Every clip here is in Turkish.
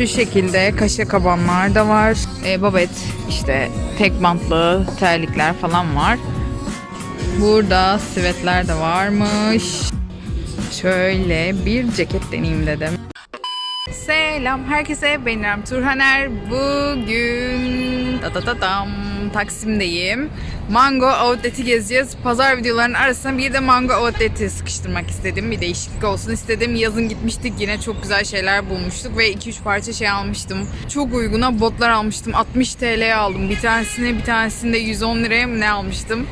Şu şekilde kaşe kabanlar da var. E, babet işte tek bantlı terlikler falan var. Burada sivetler de varmış. Şöyle bir ceket deneyeyim dedim. Selam herkese ben İrem Turhaner. Bugün da da da dam, Taksim'deyim. Mango Outlet'i gezeceğiz. Pazar videolarının arasına bir de Mango Outlet'i sıkıştırmak istedim. Bir değişiklik olsun istedim. Yazın gitmiştik yine çok güzel şeyler bulmuştuk ve 2-3 parça şey almıştım. Çok uyguna botlar almıştım. 60 TL'ye aldım. Bir tanesini bir tanesini de 110 liraya mı ne almıştım?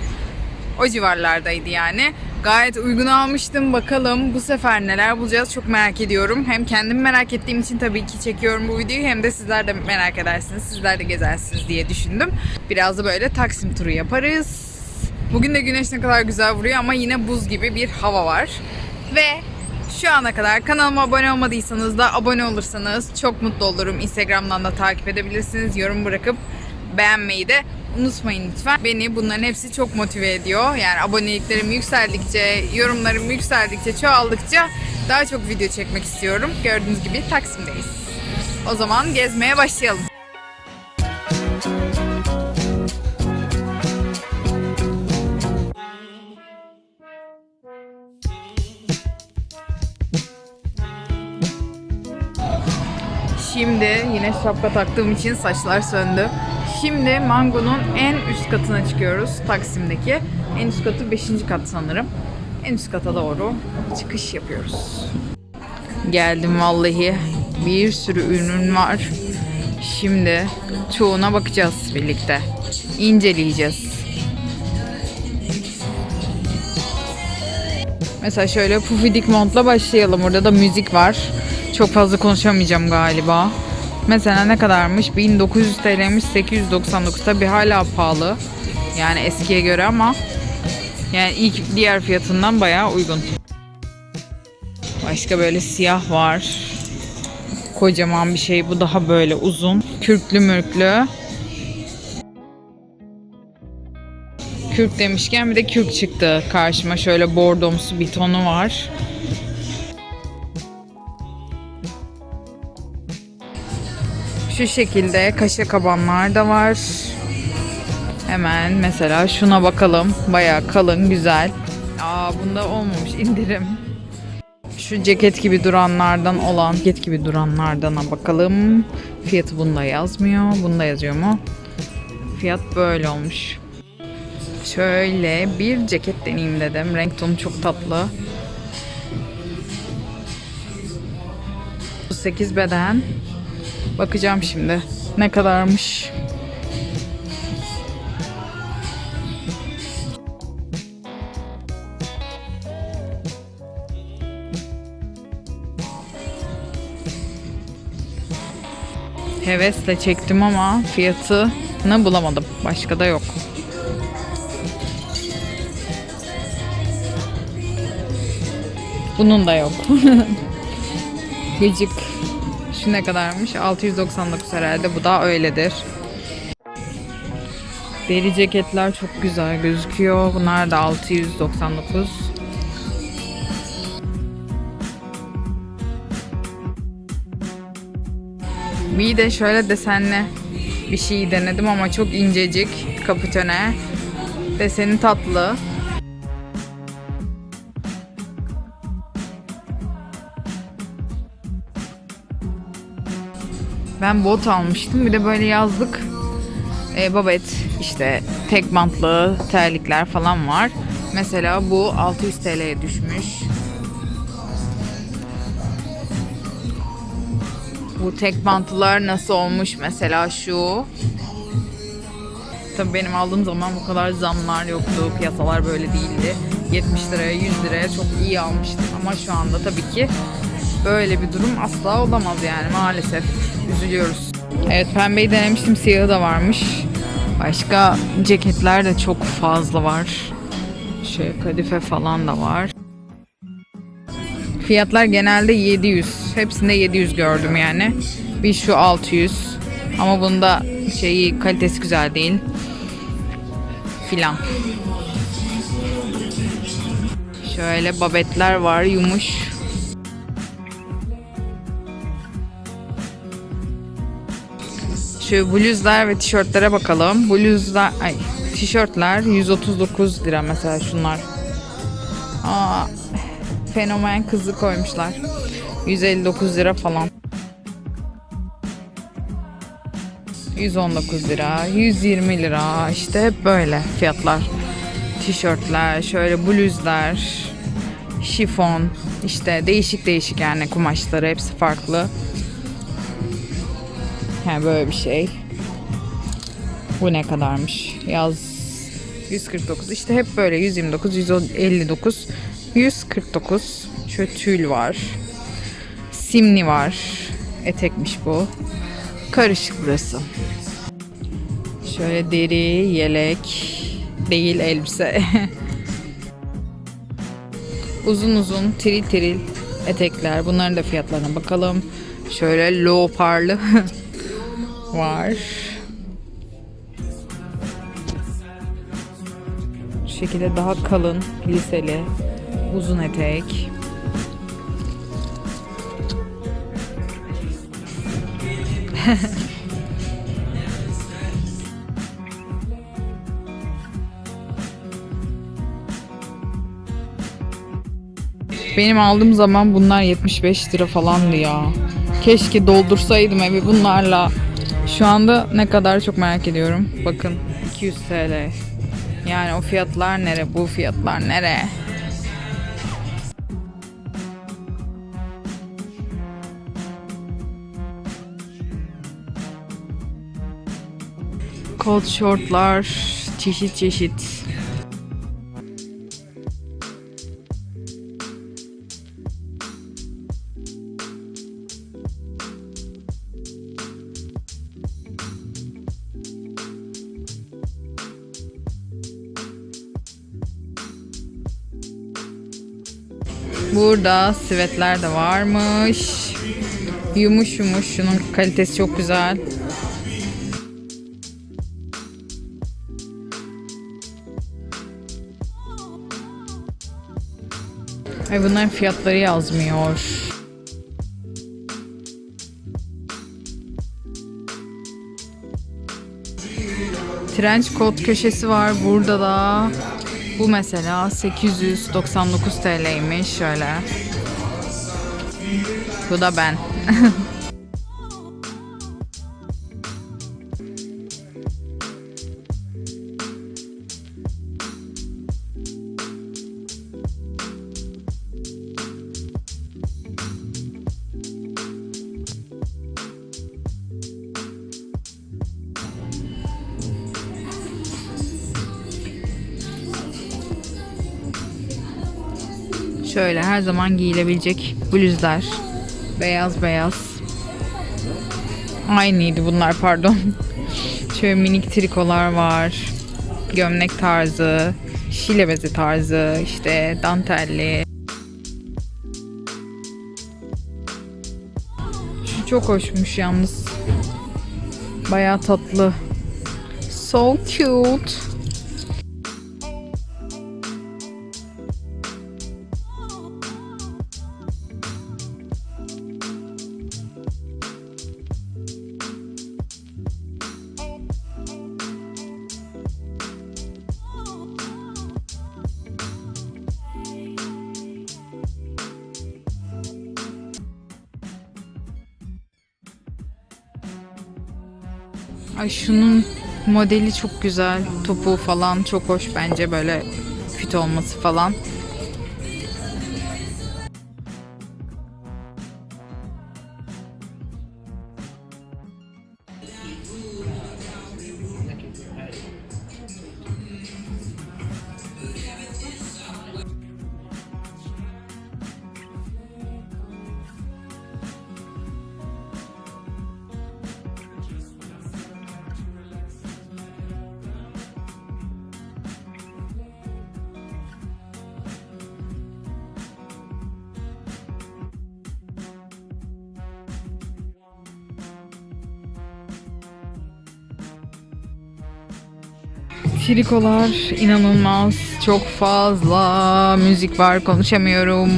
O civarlardaydı yani. Gayet uygun almıştım. Bakalım bu sefer neler bulacağız çok merak ediyorum. Hem kendim merak ettiğim için tabii ki çekiyorum bu videoyu hem de sizler de merak edersiniz. Sizler de gezersiniz diye düşündüm. Biraz da böyle Taksim turu yaparız. Bugün de güneş ne kadar güzel vuruyor ama yine buz gibi bir hava var. Ve şu ana kadar kanalıma abone olmadıysanız da abone olursanız çok mutlu olurum. Instagram'dan da takip edebilirsiniz. Yorum bırakıp beğenmeyi de unutmayın lütfen. Beni bunların hepsi çok motive ediyor. Yani aboneliklerim yükseldikçe, yorumlarım yükseldikçe, çoğaldıkça daha çok video çekmek istiyorum. Gördüğünüz gibi Taksim'deyiz. O zaman gezmeye başlayalım. Şimdi yine şapka taktığım için saçlar söndü. Şimdi Mango'nun en üst katına çıkıyoruz Taksim'deki. En üst katı 5. kat sanırım. En üst kata doğru çıkış yapıyoruz. Geldim vallahi. Bir sürü ürün var. Şimdi çoğuna bakacağız birlikte. İnceleyeceğiz. Mesela şöyle pufidik montla başlayalım. Orada da müzik var. Çok fazla konuşamayacağım galiba. Mesela ne kadarmış? 1900 TL'miş 899. Tabi hala pahalı. Yani eskiye göre ama yani ilk diğer fiyatından bayağı uygun. Başka böyle siyah var. Kocaman bir şey. Bu daha böyle uzun. Kürklü mürklü. Kürk demişken bir de kürk çıktı karşıma. Şöyle bordomsu bir tonu var. Şu şekilde kaşe kabanlar da var. Hemen mesela şuna bakalım. Bayağı kalın, güzel. Aa bunda olmamış indirim. Şu ceket gibi duranlardan olan, ceket gibi duranlardana bakalım. Fiyatı bunda yazmıyor. Bunda yazıyor mu? Fiyat böyle olmuş. Şöyle bir ceket deneyeyim dedim. Renk tonu çok tatlı. 8 beden. Bakacağım şimdi. Ne kadarmış? Hevesle çektim ama fiyatını bulamadım. Başka da yok. Bunun da yok. Gıcık. Şu ne kadarmış? 699 herhalde. Bu da öyledir. Deri ceketler çok güzel gözüküyor. Bunlar da 699. Bir de şöyle desenli bir şey denedim ama çok incecik kaputone. Deseni tatlı. Ben bot almıştım. Bir de böyle yazlık e, babet işte tek bantlı terlikler falan var. Mesela bu 600 TL'ye düşmüş. Bu tek bantlılar nasıl olmuş mesela şu. Tabii benim aldığım zaman bu kadar zamlar yoktu. Piyasalar böyle değildi. 70 liraya 100 liraya çok iyi almıştım. Ama şu anda tabii ki böyle bir durum asla olamaz yani maalesef. Üzülüyoruz. Evet pembeyi denemiştim. Siyahı da varmış. Başka ceketler de çok fazla var. Şöyle kadife falan da var. Fiyatlar genelde 700. Hepsinde 700 gördüm yani. Bir şu 600. Ama bunda şeyi kalitesi güzel değil. Filan. Şöyle babetler var yumuş. Şu bluzlar ve tişörtlere bakalım. Bluzlar, ay tişörtler 139 lira mesela şunlar. Aa, fenomen kızı koymuşlar. 159 lira falan. 119 lira, 120 lira işte böyle fiyatlar. Tişörtler, şöyle bluzlar, şifon, işte değişik değişik yani kumaşları hepsi farklı. Yani böyle bir şey. Bu ne kadarmış? Yaz 149. İşte hep böyle 129, 159, 149. Şöyle tül var. Simli var. Etekmiş bu. Karışık burası. Şöyle deri, yelek, değil elbise. uzun uzun, tiril tiril etekler. Bunların da fiyatlarına bakalım. Şöyle leoparlı var. Şu şekilde daha kalın, liseli, uzun etek. Benim aldığım zaman bunlar 75 lira falandı ya. Keşke doldursaydım evi bunlarla. Şu anda ne kadar çok merak ediyorum. Bakın 200 TL. Yani o fiyatlar nere? Bu fiyatlar nere? Kot şortlar çeşit çeşit. Burada sivetler de varmış. Yumuş yumuş. Şunun kalitesi çok güzel. Ay bunların fiyatları yazmıyor. Trench coat köşesi var burada da. Bu mesela 899 TL'ymiş şöyle. Bu da ben. her zaman giyilebilecek bluzlar. Beyaz beyaz. Aynıydı bunlar pardon. Şöyle minik trikolar var. Gömlek tarzı, şile bezi tarzı, işte dantelli. Şu çok hoşmuş yalnız. Bayağı tatlı. So cute. Ay şunun modeli çok güzel. Topuğu falan çok hoş bence böyle küt olması falan. Trikolar inanılmaz çok fazla müzik var konuşamıyorum.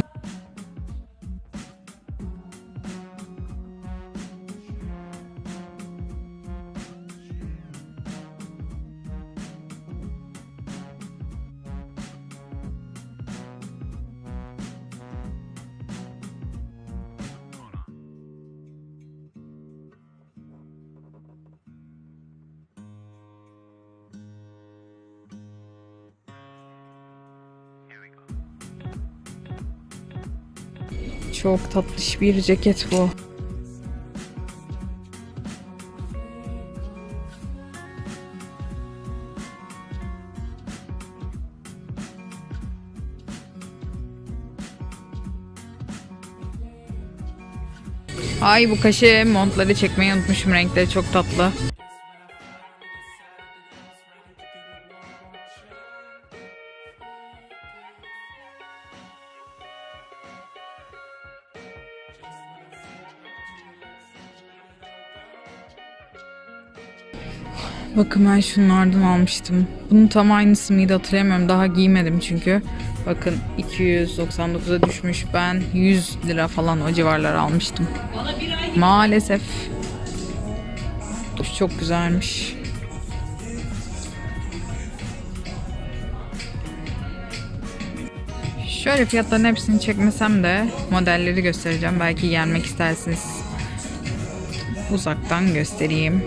Çok tatlış bir ceket bu. Ay bu kaşe montları çekmeyi unutmuşum. Renkleri çok tatlı. Bakın ben şunlardan almıştım. Bunun tam aynısı mıydı hatırlamıyorum. Daha giymedim çünkü. Bakın 299'a düşmüş. Ben 100 lira falan o civarlar almıştım. Maalesef. Çok güzelmiş. Şöyle fiyatların hepsini çekmesem de modelleri göstereceğim. Belki gelmek isterseniz uzaktan göstereyim.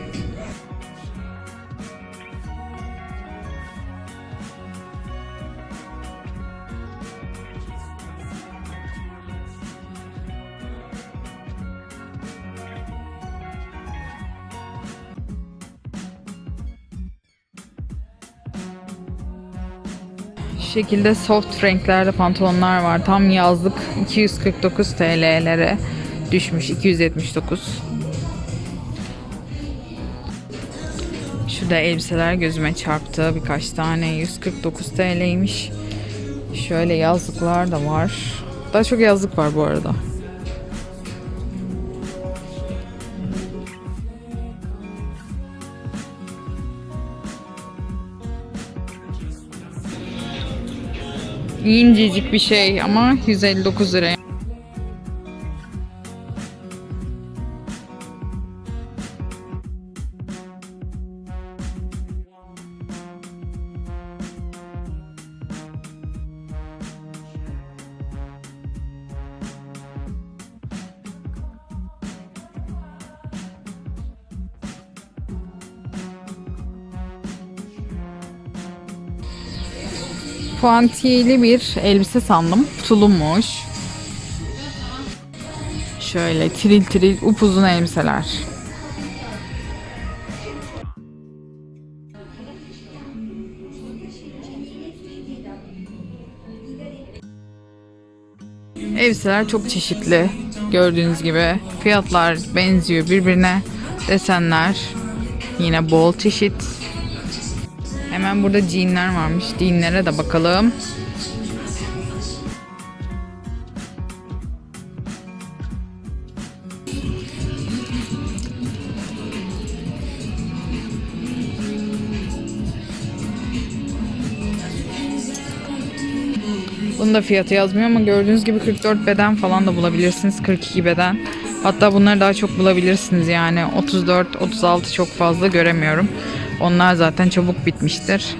Şekilde soft renklerde pantolonlar var. Tam yazlık 249 TL'lere düşmüş. 279. Şurada elbiseler gözüme çarptı. Birkaç tane 149 TL'ymiş. Şöyle yazlıklar da var. Daha çok yazlık var bu arada. İncecik bir şey ama 159 lira. Puantiyeli bir elbise sandım. Tulummuş. Şöyle tril tril upuzun elbiseler. Elbiseler çok çeşitli. Gördüğünüz gibi fiyatlar benziyor birbirine. Desenler yine bol çeşit. Hemen burada jeanler varmış. Jeanlere de bakalım. Bunun da fiyatı yazmıyor ama gördüğünüz gibi 44 beden falan da bulabilirsiniz. 42 beden. Hatta bunları daha çok bulabilirsiniz yani. 34, 36 çok fazla göremiyorum. Onlar zaten çabuk bitmiştir.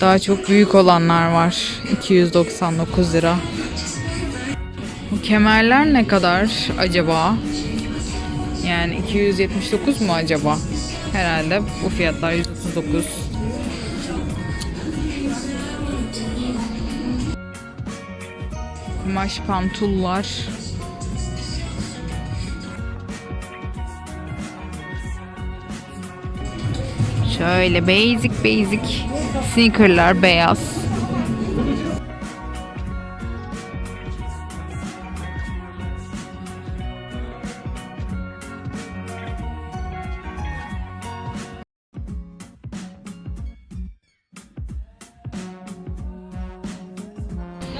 Daha çok büyük olanlar var. 299 lira. Bu kemerler ne kadar acaba? Yani 279 mu acaba? Herhalde bu fiyatlar 139. Kumaş pantullar. Şöyle basic basic sneakerlar beyaz.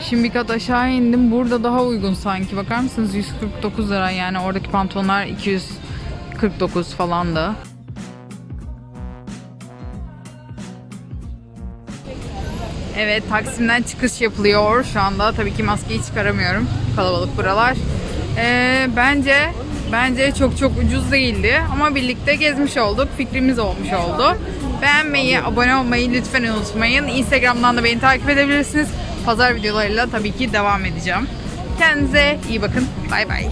Şimdi bir kat aşağı indim. Burada daha uygun sanki. Bakar mısınız? 149 lira yani oradaki pantolonlar 249 falan da. Evet Taksim'den çıkış yapılıyor şu anda. Tabii ki maskeyi çıkaramıyorum. Kalabalık buralar. Ee, bence bence çok çok ucuz değildi. Ama birlikte gezmiş olduk. Fikrimiz olmuş oldu. Beğenmeyi, abone olmayı lütfen unutmayın. Instagram'dan da beni takip edebilirsiniz. Pazar videolarıyla tabii ki devam edeceğim. Kendinize iyi bakın. Bay bay.